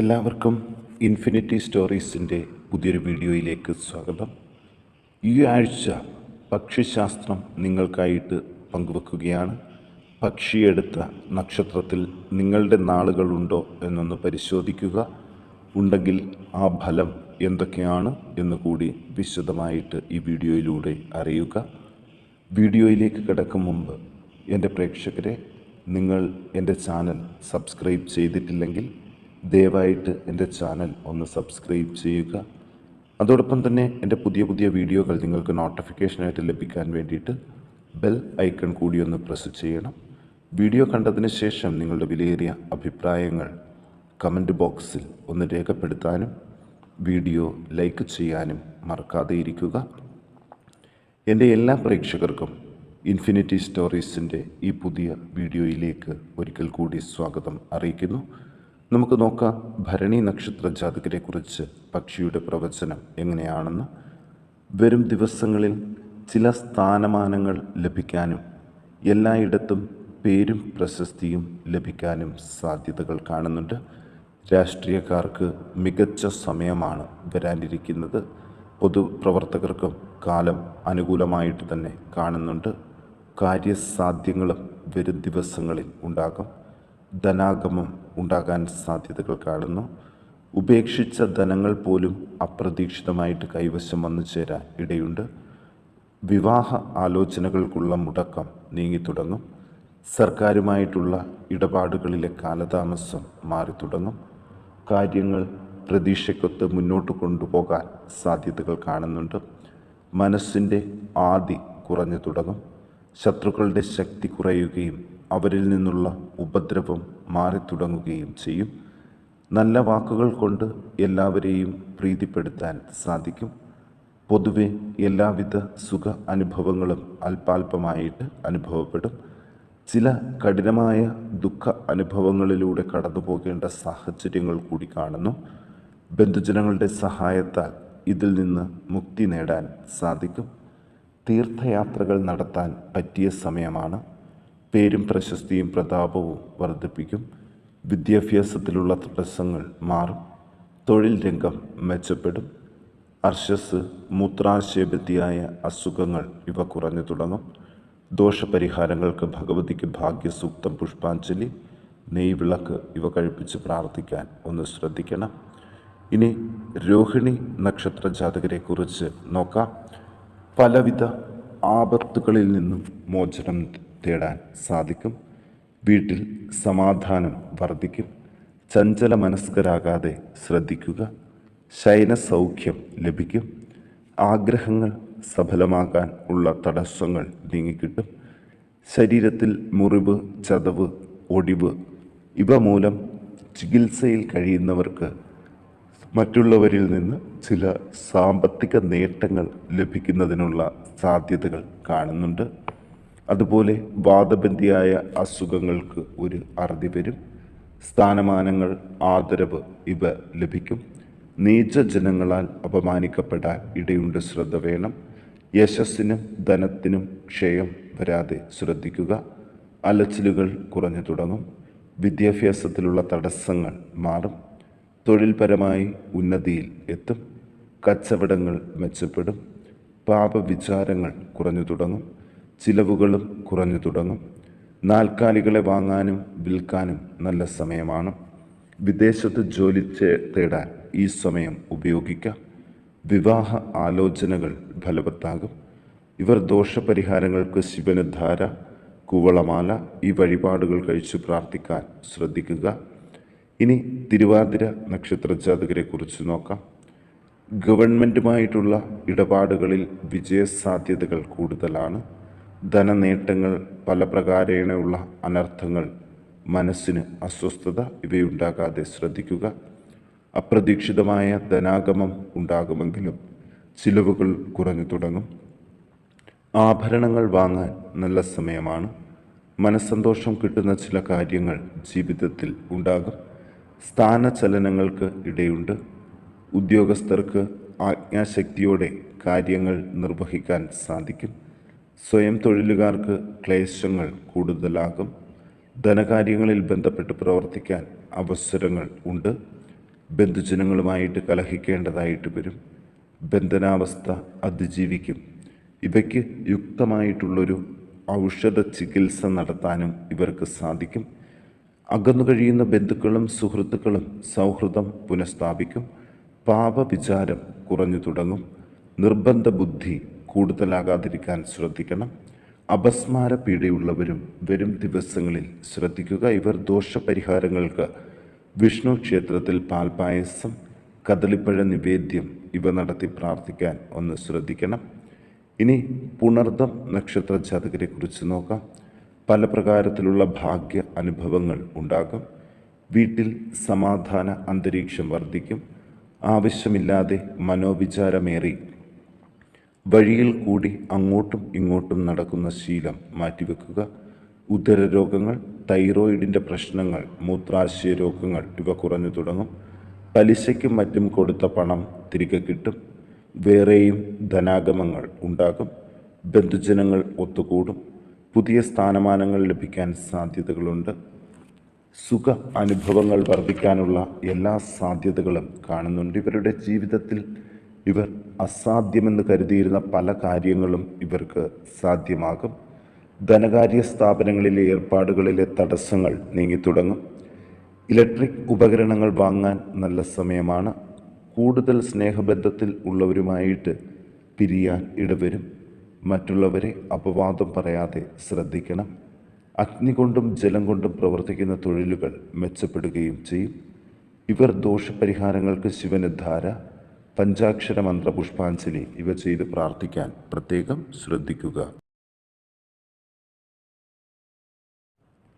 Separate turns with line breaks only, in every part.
എല്ലാവർക്കും ഇൻഫിനിറ്റി സ്റ്റോറീസിന്റെ പുതിയൊരു വീഡിയോയിലേക്ക് സ്വാഗതം. ഈ ആഴ്ച പക്ഷിശാസ്ത്രം നിങ്ങൾക്കായിട്ട് പങ്കുവെക്കുകയാണ്. പക്ഷിയെടുത്ത നക്ഷത്രത്തിൽ നിങ്ങളുടെ നാളുകളുണ്ടോ എന്നൊന്ന് പരിശോധിക്കുക. ഉണ്ടെങ്കിൽ ആ ഫലം എന്തൊക്കെയാണ് എന്ന് കൂടി വിശദമായിട്ട് ഈ വീഡിയോയിലൂടെ അറിയുക. വീഡിയോയിലേക്ക് കിടക്കും മുമ്പ് എന്റെ പ്രേക്ഷകരെ നിങ്ങൾ എന്റെ ചാനൽ സബ്സ്ക്രൈബ് ചെയ്തിട്ടില്ലെങ്കിൽ ദയവായിട്ട് എന്റെ ചാനൽ ഒന്ന് സബ്സ്ക്രൈബ് ചെയ്യുക. അതോടൊപ്പം തന്നെ എന്റെ പുതിയ പുതിയ വീഡിയോകൾ നിങ്ങൾക്ക് നോട്ടിഫിക്കേഷനായിട്ട് ലഭിക്കാൻ വേണ്ടിയിട്ട് ബെൽ ഐക്കൺ കൂടി ഒന്ന് പ്രസ് ചെയ്യണം. വീഡിയോ കണ്ടതിന് ശേഷം നിങ്ങളുടെ വിലയേറിയ അഭിപ്രായങ്ങൾ കമന്റ് ബോക്സിൽ ഒന്ന് രേഖപ്പെടുത്താനും വീഡിയോ ലൈക്ക് ചെയ്യാനും മറക്കാതെ ഇരിക്കുക. എന്റെ എല്ലാ പ്രേക്ഷകർക്കും ഇൻഫിനിറ്റി സ്റ്റോറീസിന്റെ ഈ പുതിയ വീഡിയോയിലേക്ക് ഒരിക്കൽ കൂടി സ്വാഗതം അറിയിക്കുന്നു. നമുക്ക് നോക്കാം ഭരണി നക്ഷത്ര ജാതകരെക്കുറിച്ച് പക്ഷിയുടെ പ്രവചനം എങ്ങനെയാണെന്ന്. വരും ദിവസങ്ങളിൽ ചില സ്ഥാനമാനങ്ങൾ ലഭിക്കാനും എല്ലായിടത്തും പേരും പ്രശസ്തിയും ലഭിക്കാനും സാധ്യതകൾ കാണുന്നുണ്ട്. രാഷ്ട്രീയക്കാർക്ക് മികച്ച സമയമാണ് വരാനിരിക്കുന്നത്. പൊതുപ്രവർത്തകർക്കും കാലം അനുകൂലമായിട്ട് തന്നെ കാണുന്നുണ്ട്. കാര്യസാധ്യങ്ങളും വരും ദിവസങ്ങളിൽ ഉണ്ടാകും. ധനാഗമം ഉണ്ടാകാൻ സാധ്യതകൾ കാണുന്നു. ഉപേക്ഷിച്ച ധനങ്ങൾ പോലും അപ്രതീക്ഷിതമായിട്ട് കൈവശം വന്നു ചേരാൻ ഇടയുണ്ട്. വിവാഹ ആലോചനകൾക്കുള്ള മുടക്കം നീങ്ങിത്തുടങ്ങും സർക്കാരുമായിട്ടുള്ള ഇടപാടുകളിലെ കാലതാമസം മാറി തുടങ്ങും. കാര്യങ്ങൾ പ്രതീക്ഷയ്ക്കൊത്ത് മുന്നോട്ട് കൊണ്ടുപോകാൻ സാധ്യതകൾ കാണുന്നുണ്ട്. മനസ്സിന്റെ ആദി കുറഞ്ഞു തുടങ്ങും. ശത്രുക്കളുടെ ശക്തി കുറയുകയും അവരിൽ നിന്നുള്ള ഉപദ്രവം മാറിത്തുടങ്ങുകയും ചെയ്യും. നല്ല വാക്കുകൾ കൊണ്ട് എല്ലാവരെയും പ്രീതിപ്പെടുത്താൻ സാധിക്കും. പൊതുവെ എല്ലാവിധ സുഖ അനുഭവങ്ങളും അല്പാൽപമായിട്ട് അനുഭവപ്പെടും. ചില കഠിനമായ ദുഃഖ അനുഭവങ്ങളിലൂടെ കടന്നു പോകേണ്ട സാഹചര്യങ്ങൾ കൂടി കാണുന്നു. ബന്ധുജനങ്ങളുടെ സഹായത്താൽ ഇതിൽ നിന്ന് മുക്തി നേടാൻ സാധിക്കും. തീർത്ഥയാത്രകൾ നടത്താൻ പറ്റിയ സമയമാണ്. പേരും പ്രശസ്തിയും പ്രതാപവും വർദ്ധിപ്പിക്കും. വിദ്യാഭ്യാസത്തിലുള്ള തടസ്സങ്ങൾ മാറും. തൊഴിൽ രംഗം മെച്ചപ്പെടും. അർശസ് മൂത്രാശയപത്തിയായ അസുഖങ്ങൾ ഇവ കുറഞ്ഞു തുടങ്ങും. ദോഷപരിഹാരങ്ങൾക്ക് ഭഗവതിക്ക് ഭാഗ്യസൂക്തം പുഷ്പാഞ്ജലി നെയ്വിളക്ക് ഇവ കഴിപ്പിച്ച് പ്രാർത്ഥിക്കാൻ ഒന്ന് ശ്രദ്ധിക്കണം. ഇനി രോഹിണി നക്ഷത്ര ജാതകരെക്കുറിച്ച് നോക്കാം. പലവിധ ആപത്തുകളിൽ നിന്നും മോചനം തേടാൻ സാധിക്കും. വീട്ടിൽ സമാധാനം വർദ്ധിക്കും. ചഞ്ചല മനസ്കരാകാതെ ശ്രദ്ധിക്കുക. ശയനസൗഖ്യം ലഭിക്കും. ആഗ്രഹങ്ങൾ സഫലമാകാൻ ഉള്ള തടസ്സങ്ങൾ നീങ്ങിക്കിട്ടും. ശരീരത്തിൽ മുറിവ് ചതവ് ഒടിവ് ഇവ മൂലം ചികിത്സയിൽ കഴിയുന്നവർക്ക് മറ്റുള്ളവരിൽ നിന്ന് ചില സാമ്പത്തിക നേട്ടങ്ങൾ ലഭിക്കുന്നതിനുള്ള സാധ്യതകൾ കാണുന്നുണ്ട്. അതുപോലെ വാദബന്ധിയായ അസുഖങ്ങൾക്ക് ഒരു അറുതി വരും. സ്ഥാനമാനങ്ങൾ ആദരവ് ഇവ ലഭിക്കും. നീചജനങ്ങളാൽ അപമാനിക്കപ്പെടാൻ ഇടയുണ്ട് ശ്രദ്ധ വേണം. യശസ്സിനും ധനത്തിനും ക്ഷയം വരാതെ ശ്രദ്ധിക്കുക. അലച്ചിലുകൾ കുറഞ്ഞു തുടങ്ങും. വിദ്യാഭ്യാസത്തിലുള്ള തടസ്സങ്ങൾ മാറും. തൊഴിൽപരമായി ഉന്നതിയിൽ എത്തും. കച്ചവടങ്ങൾ മെച്ചപ്പെടും. പാപവിചാരങ്ങൾ കുറഞ്ഞു തുടങ്ങും. ചിലവുകളും കുറഞ്ഞു തുടങ്ങും. നാൽക്കാലികളെ വാങ്ങാനും വിൽക്കാനും നല്ല സമയമാണ്. വിദേശത്ത് ജോലി തേടാൻ ഈ സമയം ഉപയോഗിക്കാം. വിവാഹ ആലോചനകൾ ഫലവത്താകും. ഇവർ ദോഷപരിഹാരങ്ങൾക്ക് ശിവനധാര കുവളമാല ഈ വഴിപാടുകൾ കഴിച്ചു പ്രാർത്ഥിക്കാൻ ശ്രദ്ധിക്കുക. ഇനി തിരുവാതിര നക്ഷത്ര ജാതകരെക്കുറിച്ച് നോക്കാം. ഗവൺമെന്റുമായിട്ടുള്ള ഇടപാടുകളിൽ വിജയസാധ്യതകൾ കൂടുതലാണ്. ധനനേട്ടങ്ങൾ പല പ്രകാരേണയുള്ള അനർത്ഥങ്ങൾ മനസ്സിന് അസ്വസ്ഥത ഇവയുണ്ടാകാതെ ശ്രദ്ധിക്കുക. അപ്രതീക്ഷിതമായ ധനാഗമം ഉണ്ടാകുമെങ്കിലും ചിലവുകൾ കുറഞ്ഞു തുടങ്ങും. ആഭരണങ്ങൾ വാങ്ങാൻ നല്ല സമയമാണ്. മനസ്സന്തോഷം കിട്ടുന്ന ചില കാര്യങ്ങൾ ജീവിതത്തിൽ ഉണ്ടാകും. സ്ഥാനചലനങ്ങൾക്ക് ഇടയുണ്ട്. ഉദ്യോഗസ്ഥർക്ക് ആജ്ഞാശക്തിയോടെ കാര്യങ്ങൾ നിർവഹിക്കാൻ സാധിക്കും. സ്വയം തൊഴിലുകാർക്ക് ക്ലേശങ്ങൾ കൂടുതലാകും. ധനകാര്യങ്ങളിൽ ബന്ധപ്പെട്ട് പ്രവർത്തിക്കാൻ അവസരങ്ങൾ ഉണ്ട്. ബന്ധുജനങ്ങളുമായിട്ട് കലഹിക്കേണ്ടതായിട്ട് വരും. ബന്ധനാവസ്ഥ അതിജീവിക്കും. ഇവയ്ക്ക് യുക്തമായിട്ടുള്ളൊരു ഔഷധ ചികിത്സ നടത്താനും ഇവർക്ക് സാധിക്കും. അകന്നു കഴിയുന്ന ബന്ധുക്കളും സുഹൃത്തുക്കളും സൗഹൃദം പുനഃസ്ഥാപിക്കും. പാപവിചാരം കുറഞ്ഞു തുടങ്ങും. നിർബന്ധ ബുദ്ധി കൂടുതലാകാതിരിക്കാൻ ശ്രദ്ധിക്കണം. അപസ്മാര പീഡയുള്ളവരും വരും ദിവസങ്ങളിൽ ശ്രദ്ധിക്കുക. ഇവർ ദോഷപരിഹാരങ്ങൾക്ക് വിഷ്ണു ക്ഷേത്രത്തിൽ പാൽപായസം കദളിപ്പഴ നിവേദ്യം ഇവ നടത്തി പ്രാർത്ഥിക്കാൻ ഒന്ന് ശ്രദ്ധിക്കണം. ഇനി പുണർദം നക്ഷത്ര ജാതകരെ കുറിച്ച് നോക്കാം. പല പ്രകാരത്തിലുള്ള ഭാഗ്യ അനുഭവങ്ങൾ ഉണ്ടാകും. വീട്ടിൽ സമാധാന അന്തരീക്ഷം വർദ്ധിക്കും. ആവശ്യമില്ലാതെ മനോവിചാരമേറി വഴിയിൽ കൂടി അങ്ങോട്ടും ഇങ്ങോട്ടും നടക്കുന്ന ശീലം മാറ്റിവെക്കുക. ഉദരരോഗങ്ങൾ തൈറോയിഡിന്റെ പ്രശ്നങ്ങൾ മൂത്രാശയ രോഗങ്ങൾ ഇവ കുറഞ്ഞു തുടങ്ങും. പലിശയ്ക്കും മറ്റും കൊടുത്ത പണം തിരികെ കിട്ടും. വേറെയും ധനാഗമങ്ങൾ ഉണ്ടാകും. ബന്ധുജനങ്ങൾ ഒത്തുകൂടും. പുതിയ സ്ഥാനമാനങ്ങൾ ലഭിക്കാൻ സാധ്യതകളുണ്ട്. സുഖ അനുഭവങ്ങൾ വർദ്ധിക്കാനുള്ള എല്ലാ സാധ്യതകളും കാണുന്നുണ്ട്. ഇവരുടെ ജീവിതത്തിൽ ഇവർ അസാധ്യമെന്ന് കരുതിയിരുന്ന പല കാര്യങ്ങളും ഇവർക്ക് സാധ്യമാകും. ധനകാര്യ സ്ഥാപനങ്ങളിലെ ഏർപ്പാടുകളിലെ തടസ്സങ്ങൾ നീങ്ങിത്തുടങ്ങും. ഇലക്ട്രിക് ഉപകരണങ്ങൾ വാങ്ങാൻ നല്ല സമയമാണ്. കൂടുതൽ സ്നേഹബന്ധത്തിൽ ഉള്ളവരുമായിട്ട് പിരിയാൻ ഇടവരും. മറ്റുള്ളവരെ അപവാദം പറയാതെ ശ്രദ്ധിക്കണം. അഗ്നി കൊണ്ടും ജലം കൊണ്ടും പ്രവർത്തിക്കുന്ന തൊഴിലുകൾ മെച്ചപ്പെടുകയും ചെയ്യും. ഇവർ ദോഷപരിഹാരങ്ങൾക്ക് ശിവന് ധാര. പഞ്ചാക്ഷര മന്ത്ര പുഷ്പാഞ്ജലി ഇവ ചെയ്ത് പ്രാർത്ഥിക്കാൻ പ്രത്യേകം ശ്രദ്ധിക്കുക.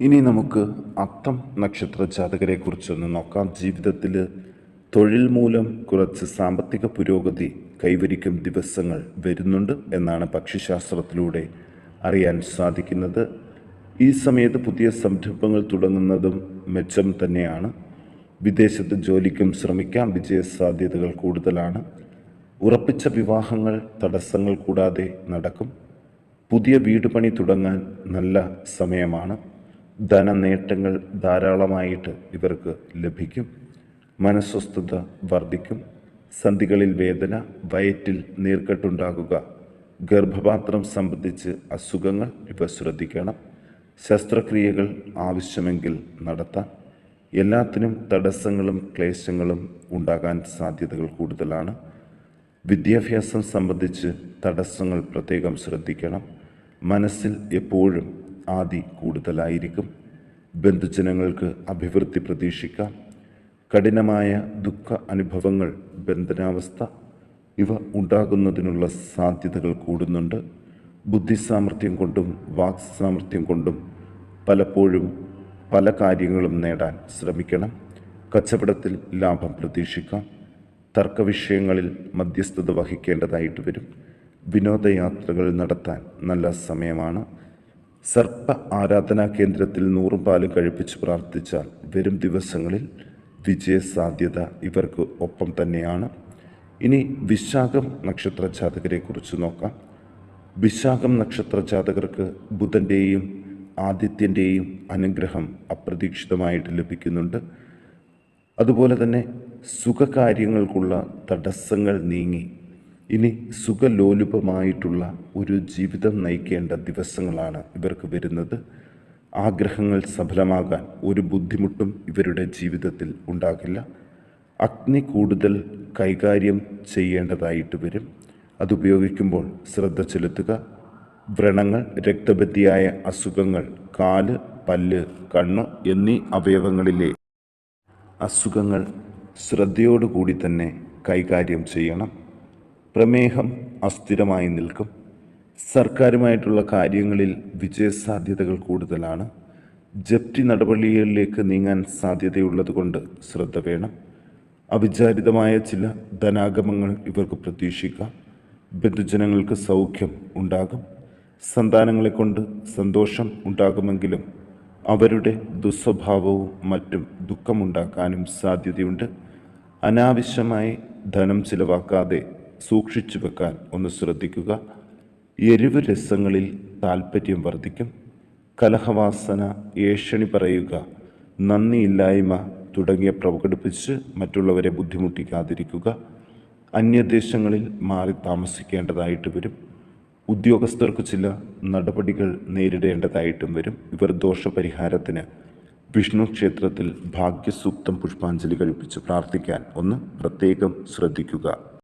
ഇനി നമുക്ക് അത്തം നക്ഷത്ര ജാതകരെ കുറിച്ചൊന്ന് നോക്കാം. ജീവിതത്തിൽ തൊഴിൽ മൂലം കുറച്ച് സാമ്പത്തിക പുരോഗതി കൈവരിക്കും ദിവസങ്ങൾ വരുന്നുണ്ട് എന്നാണ് പക്ഷിശാസ്ത്രത്തിലൂടെ അറിയാൻ സാധിക്കുന്നത്. ഈ സമയത്ത് പുതിയ സംരംഭങ്ങൾ തുടങ്ങുന്നതും മെച്ചം തന്നെയാണ്. വിദേശത്ത് ജോലിക്കും ശ്രമിക്കാം. വിജയസാധ്യതകൾ കൂടുതലാണ്. ഉറപ്പിച്ച വിവാഹങ്ങൾ തടസ്സങ്ങൾ കൂടാതെ നടക്കും. പുതിയ വീട് പണി തുടങ്ങാൻ നല്ല സമയമാണ്. ധനനേട്ടങ്ങൾ ധാരാളമായിട്ട് ഇവർക്ക് ലഭിക്കും. മനസ്വസ്ഥത വർദ്ധിക്കും. സന്ധികളിൽ വേദന വയറ്റിൽ നീർക്കെട്ടുണ്ടാകുക ഗർഭപാത്രം സംബന്ധിച്ച് അസുഖങ്ങൾ ഇവ ശ്രദ്ധിക്കണം. ശസ്ത്രക്രിയകൾ ആവശ്യമെങ്കിൽ നടത്താം എല്ലാത്തിനും തടസ്സങ്ങളും ക്ലേശങ്ങളും ഉണ്ടാകാൻ സാധ്യതകൾ കൂടുതലാണ്. വിദ്യാഭ്യാസം സംബന്ധിച്ച് തടസ്സങ്ങൾ പ്രത്യേകം ശ്രദ്ധിക്കണം. മനസ്സിൽ എപ്പോഴും ആദി കൂടുതലായിരിക്കും. ബന്ധുജനങ്ങൾക്ക് അഭിവൃദ്ധി പ്രതീക്ഷിക്കാം. കഠിനമായ ദുഃഖ അനുഭവങ്ങൾ ബന്ധനാവസ്ഥ ഇവ ഉണ്ടാകുന്നതിനുള്ള സാധ്യതകൾ കൂടുന്നുണ്ട്. ബുദ്ധിസാമർഥ്യം കൊണ്ടും വാക് സാമർഥ്യം കൊണ്ടും പലപ്പോഴും പല കാര്യങ്ങളും നേടാൻ ശ്രമിക്കണം. കച്ചവടത്തിൽ ലാഭം പ്രതീക്ഷിക്കാം. തർക്കവിഷയങ്ങളിൽ മധ്യസ്ഥത വഹിക്കേണ്ടതായിട്ട് വരും. വിനോദയാത്രകൾ നടത്താൻ നല്ല സമയമാണ്. സർപ്പ ആരാധനാ കേന്ദ്രത്തിൽ നൂറും പാലും കഴിപ്പിച്ച് പ്രാർത്ഥിച്ചാൽ വരും ദിവസങ്ങളിൽ വിജയസാധ്യത ഇവർക്ക് ഒപ്പം തന്നെയാണ്. ഇനി വിശാഖം നക്ഷത്ര ജാതകരെ കുറിച്ച് നോക്കാം. വിശാഖം നക്ഷത്ര ജാതകർക്ക് ബുധന്റെയും ആദിത്യന്റെയും അനുഗ്രഹം അപ്രതീക്ഷിതമായിട്ട് ലഭിക്കുന്നുണ്ട്. അതുപോലെ തന്നെ സുഖകാര്യങ്ങൾക്കുള്ള തടസ്സങ്ങൾ നീങ്ങി. ഇനി സുഖലോലുപമായിട്ടുള്ള ഒരു ജീവിതം നയിക്കേണ്ട ദിവസങ്ങളാണ് ഇവർക്ക് വരുന്നത്. ആഗ്രഹങ്ങൾ സഫലമാകാൻ ഒരു ബുദ്ധിമുട്ടും ഇവരുടെ ജീവിതത്തിൽ ഉണ്ടാകില്ല. അഗ്നി കൂടുതൽ കൈകാര്യം ചെയ്യേണ്ടതായിട്ട് വരും. അതുപയോഗിക്കുമ്പോൾ ശ്രദ്ധ ചെലുത്തുക വ്രണങ്ങൾ രക്തബദ്ധിയായ അസുഖങ്ങൾ കാൽ പല്ല് കണ്ണ് എന്നീ അവയവങ്ങളിലെ അസുഖങ്ങൾ ശ്രദ്ധയോടുകൂടി തന്നെ കൈകാര്യം ചെയ്യണം. പ്രമേഹം അസ്ഥിരമായി നിൽക്കും. സർക്കാരുമായിട്ടുള്ള കാര്യങ്ങളിൽ വിജയസാധ്യതകൾ കൂടുതലാണ്. ജപ്തി നടപടികളിലേക്ക് നീങ്ങാൻ സാധ്യതയുള്ളതുകൊണ്ട് ശ്രദ്ധ വേണം. അവിചാരിതമായ ചില ധനാഗമങ്ങൾ ഇവർക്ക് പ്രതീക്ഷിക്കാം. ബന്ധുജനങ്ങൾക്ക് സൗഖ്യം ഉണ്ടാകും. സന്താനങ്ങളെ കൊണ്ട് സന്തോഷം ഉണ്ടാകുമെങ്കിലും അവരുടെ ദുസ്വഭാവവും മറ്റും ദുഃഖമുണ്ടാക്കാനും സാധ്യതയുണ്ട്. അനാവശ്യമായി ധനം ചിലവാക്കാതെ സൂക്ഷിച്ചു വെക്കാൻ ഒന്ന് ശ്രദ്ധിക്കുക. എരിവ് രസങ്ങളിൽ താൽപ്പര്യം വർദ്ധിക്കും. കലഹവാസന ഏഷണി പറയുക നന്ദിയില്ലായ്മ തുടങ്ങിയ പ്രകടിപ്പിച്ച് മറ്റുള്ളവരെ ബുദ്ധിമുട്ടിക്കാതിരിക്കുക. അന്യദേശങ്ങളിൽ മാറി താമസിക്കേണ്ടതായിട്ട് വരും. ഉദ്യോഗസ്ഥർക്ക് ചില നടപടികൾ നേരിടേണ്ടതായിട്ടും വരും. ഇവർ ദോഷപരിഹാരത്തിന് വിഷ്ണു ക്ഷേത്രത്തിൽ ഭാഗ്യസൂക്തം പുഷ്പാഞ്ജലി കഴിപ്പിച്ച് പ്രാർത്ഥിക്കാൻ ഒന്ന് പ്രത്യേകം ശ്രദ്ധിക്കുക.